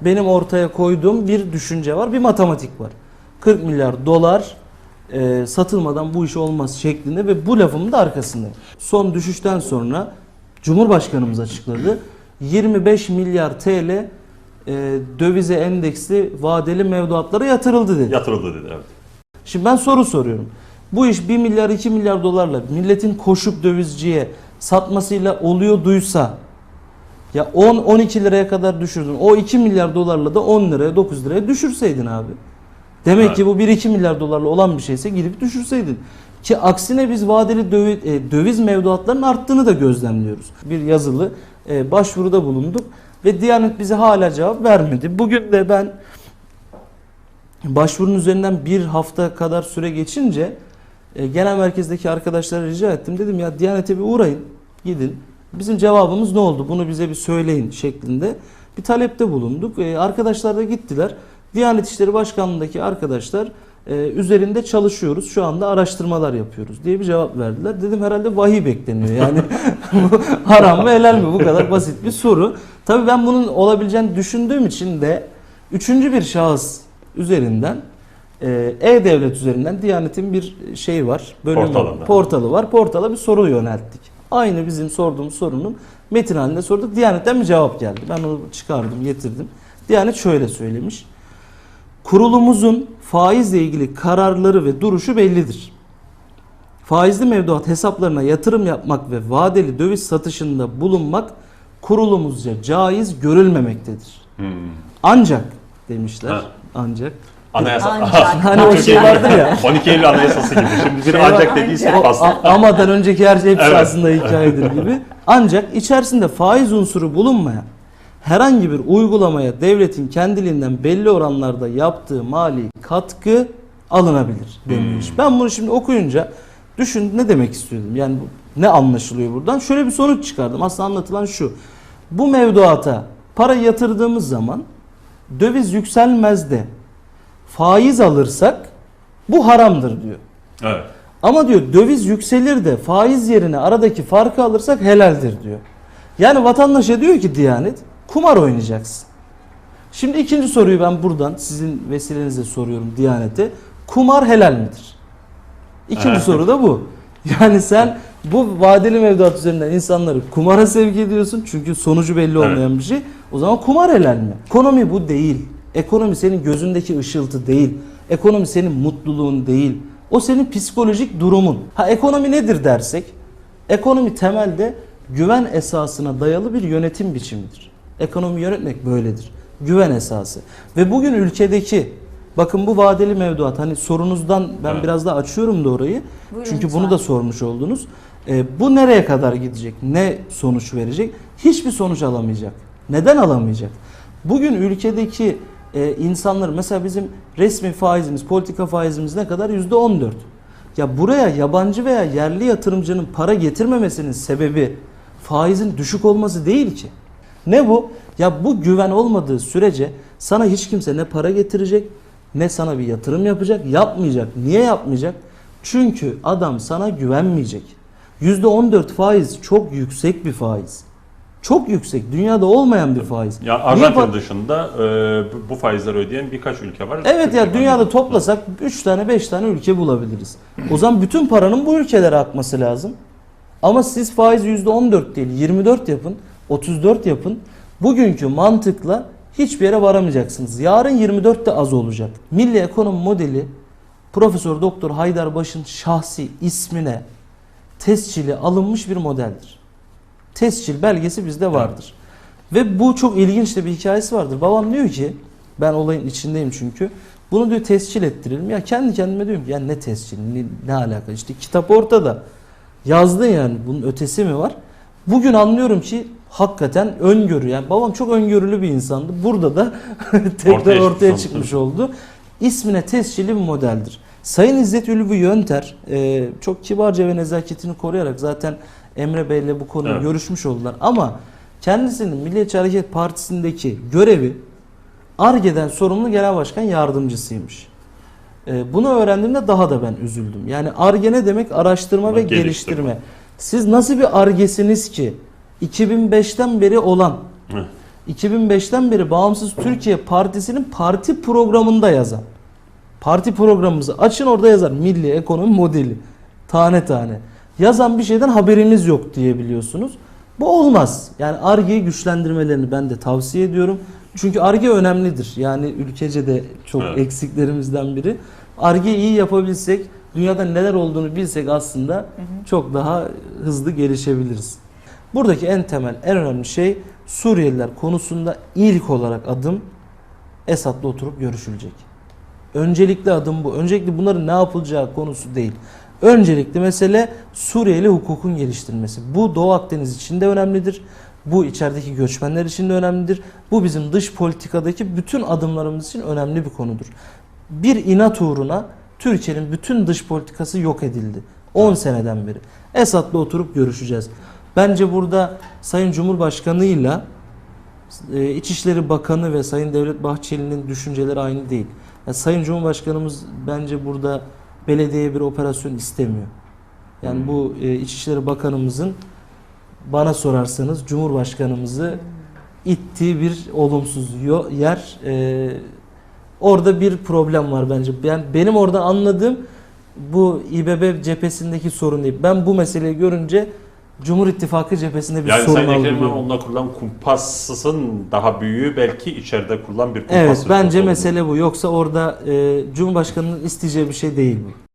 Benim ortaya koyduğum bir düşünce var, bir matematik var. 40 milyar dolar e, satılmadan bu iş olmaz şeklinde ve bu lafımın da arkasındayım. Son düşüşten sonra Cumhurbaşkanımız açıkladı. 25 milyar TL e, dövize endeksli vadeli mevduatlara yatırıldı dedi. Yatırıldı dedi evet. Şimdi ben soru soruyorum. Bu iş 1 milyar 2 milyar dolarla milletin koşup dövizciye satmasıyla oluyor duysa ya 10-12 liraya kadar düşürdün. O 2 milyar dolarla da 10 liraya 9 liraya düşürseydin abi. Demek Evet. ki bu 1-2 milyar dolarla olan bir şeyse gidip düşürseydin. Ki aksine biz vadeli döviz, e, döviz mevduatlarının arttığını da gözlemliyoruz. Bir yazılı e, başvuruda bulunduk ve Diyanet bize hala cevap vermedi. Bugün de ben başvurunun üzerinden bir hafta kadar süre geçince e, genel merkezdeki arkadaşlara rica ettim. Dedim ya Diyanet'e bir uğrayın, gidin. Bizim cevabımız ne oldu? Bunu bize bir söyleyin şeklinde bir talepte bulunduk. E, arkadaşlar da gittiler. Diyanet İşleri Başkanlığı'ndaki arkadaşlar e, üzerinde çalışıyoruz. Şu anda araştırmalar yapıyoruz diye bir cevap verdiler. Dedim herhalde vahiy bekleniyor. Yani bu haram mı helal mi? Bu kadar basit bir soru. Tabii ben bunun olabileceğini düşündüğüm için de üçüncü bir şahıs üzerinden e, E-Devlet üzerinden Diyanet'in bir şey var. Bölümü, Portalında. portalı var. Portala bir soru yönelttik. Aynı bizim sorduğumuz sorunun metin halinde sorduk. Diyanet'ten bir cevap geldi. Ben onu çıkardım, getirdim. Diyanet şöyle söylemiş. Kurulumuzun faizle ilgili kararları ve duruşu bellidir. Faizli mevduat hesaplarına yatırım yapmak ve vadeli döviz satışında bulunmak kurulumuzca caiz görülmemektedir. Hmm. Ancak demişler. Ha. Ancak. Anayasa. Ancak. Hani o şey vardır ya. 12 Eylül Anayasası gibi. Şimdi Şey ancak dediysek Ancak. fazla. A- amadan önceki her şey hepsi Evet. aslında hikayedir gibi. Ancak içerisinde faiz unsuru bulunmayan herhangi bir uygulamaya devletin kendiliğinden belli oranlarda yaptığı mali katkı alınabilir denilmiş. Ben bunu şimdi okuyunca düşün ne demek istiyordum? Yani bu- ne anlaşılıyor buradan? Şöyle bir sonuç çıkardım. Aslında anlatılan şu. Bu mevduata para yatırdığımız zaman döviz yükselmez de faiz alırsak bu haramdır diyor. Evet. Ama diyor döviz yükselir de faiz yerine aradaki farkı alırsak helaldir diyor. Yani vatandaşa diyor ki Diyanet kumar oynayacaksın. Şimdi ikinci soruyu ben buradan sizin vesilenizle soruyorum Diyanet'e. Kumar helal midir? İkinci Evet. soru da bu. Yani sen bu vadeli mevduat üzerinden insanları kumara sevk ediyorsun. Çünkü sonucu belli olmayan bir şey. O zaman kumar helal mi? Ekonomi bu değil. Ekonomi senin gözündeki ışıltı değil. Ekonomi senin mutluluğun değil. O senin psikolojik durumun. Ha ekonomi nedir dersek? Ekonomi temelde güven esasına dayalı bir yönetim biçimidir. Ekonomi yönetmek böyledir. Güven esası. Ve bugün ülkedeki bakın bu vadeli mevduat hani sorunuzdan ben Evet. biraz daha açıyorum da orayı. Buyurun Çünkü lütfen. bunu da sormuş oldunuz. E, bu nereye kadar gidecek? Ne sonuç verecek? Hiçbir sonuç alamayacak. Neden alamayacak? Bugün ülkedeki e, insanlar mesela bizim resmi faizimiz, politika faizimiz ne kadar? Yüzde 14. Ya buraya yabancı veya yerli yatırımcının para getirmemesinin sebebi faizin düşük olması değil ki. Ne bu? Ya bu güven olmadığı sürece sana hiç kimse ne para getirecek ne sana bir yatırım yapacak, yapmayacak. Niye yapmayacak? Çünkü adam sana güvenmeyecek. %14 faiz çok yüksek bir faiz. Çok yüksek. Dünyada olmayan bir faiz. Ya Arjantin dışında e, bu- faizleri ödeyen birkaç ülke var. Evet ya Türkiye dünyada var. toplasak 3 tane 5 tane ülke bulabiliriz. O zaman bütün paranın bu ülkelere akması lazım. Ama siz faizi %14 değil 24 yapın, 34 yapın. Bugünkü mantıkla hiçbir yere varamayacaksınız. Yarın 24 de az olacak. Milli Ekonomi Modeli Profesör Doktor Haydar Baş'ın şahsi ismine tescili alınmış bir modeldir. Tescil belgesi bizde vardır. Ve bu çok ilginç de bir hikayesi vardır. Babam diyor ki ben olayın içindeyim çünkü. Bunu diyor tescil ettirelim. Ya kendi kendime diyorum ki ya ne tescil ne, ne alaka işte kitap ortada. Yazdın yani bunun ötesi mi var? Bugün anlıyorum ki hakikaten öngörü yani babam çok öngörülü bir insandı. Burada da tekrar Ortaya ortaya, çıkmış çıkmış oldu. İsmine tescilli bir modeldir. Sayın İzzet Ülvü Yönter e, çok kibarca ve nezaketini koruyarak zaten Emre Bey'le bu konuyu Evet. görüşmüş oldular. Ama kendisinin Milliyetçi Hareket Partisi'ndeki görevi ARGE'den sorumlu genel başkan yardımcısıymış. E, bunu öğrendiğimde daha da ben üzüldüm. Yani ARGE ne demek? Araştırma ve Geliştirme. geliştirme. Siz nasıl bir ARGE'siniz ki 2005'ten beri olan Hı. 2005'ten beri Bağımsız Türkiye Partisi'nin parti programında yazan. Parti programımızı açın orada yazar. Milli Ekonomi Modeli. Tane tane. Yazan bir şeyden haberimiz yok diyebiliyorsunuz. Bu olmaz. Yani ARGE'yi güçlendirmelerini ben de tavsiye ediyorum. Çünkü ARGE önemlidir. Yani ülkece de çok Evet. eksiklerimizden biri. ARGE iyi yapabilsek, dünyada neler olduğunu bilsek aslında çok daha hızlı gelişebiliriz. Buradaki en temel, en önemli şey Suriyeliler konusunda ilk olarak adım Esad'la oturup görüşülecek. Öncelikli adım bu. Öncelikli bunların ne yapılacağı konusu değil. Öncelikli mesele Suriyeli hukukun geliştirilmesi. Bu Doğu Akdeniz için de önemlidir. Bu içerideki göçmenler için de önemlidir. Bu bizim dış politikadaki bütün adımlarımız için önemli bir konudur. Bir inat uğruna Türkiye'nin bütün dış politikası yok edildi. 10 seneden beri. Esad'la oturup görüşeceğiz. Bence burada Sayın Cumhurbaşkanı'yla e, İçişleri Bakanı ve Sayın Devlet Bahçeli'nin düşünceleri aynı değil. Yani Sayın Cumhurbaşkanımız bence burada belediyeye bir operasyon istemiyor. Yani bu e, İçişleri Bakanımızın bana sorarsanız Cumhurbaşkanımızı ittiği bir olumsuz yer. E, orada bir problem var bence. Ben benim oradan anladığım bu İBB cephesindeki sorun değil. Ben bu meseleyi görünce Cumhur İttifakı cephesinde bir Yani sorun Sayın Ekrem. İmamoğlu'na kurulan kumpasın daha büyüğü belki içeride kurulan bir kumpas. Evet bence mesele bu. Yoksa orada e, Cumhurbaşkanı'nın isteyeceği bir şey değil bu.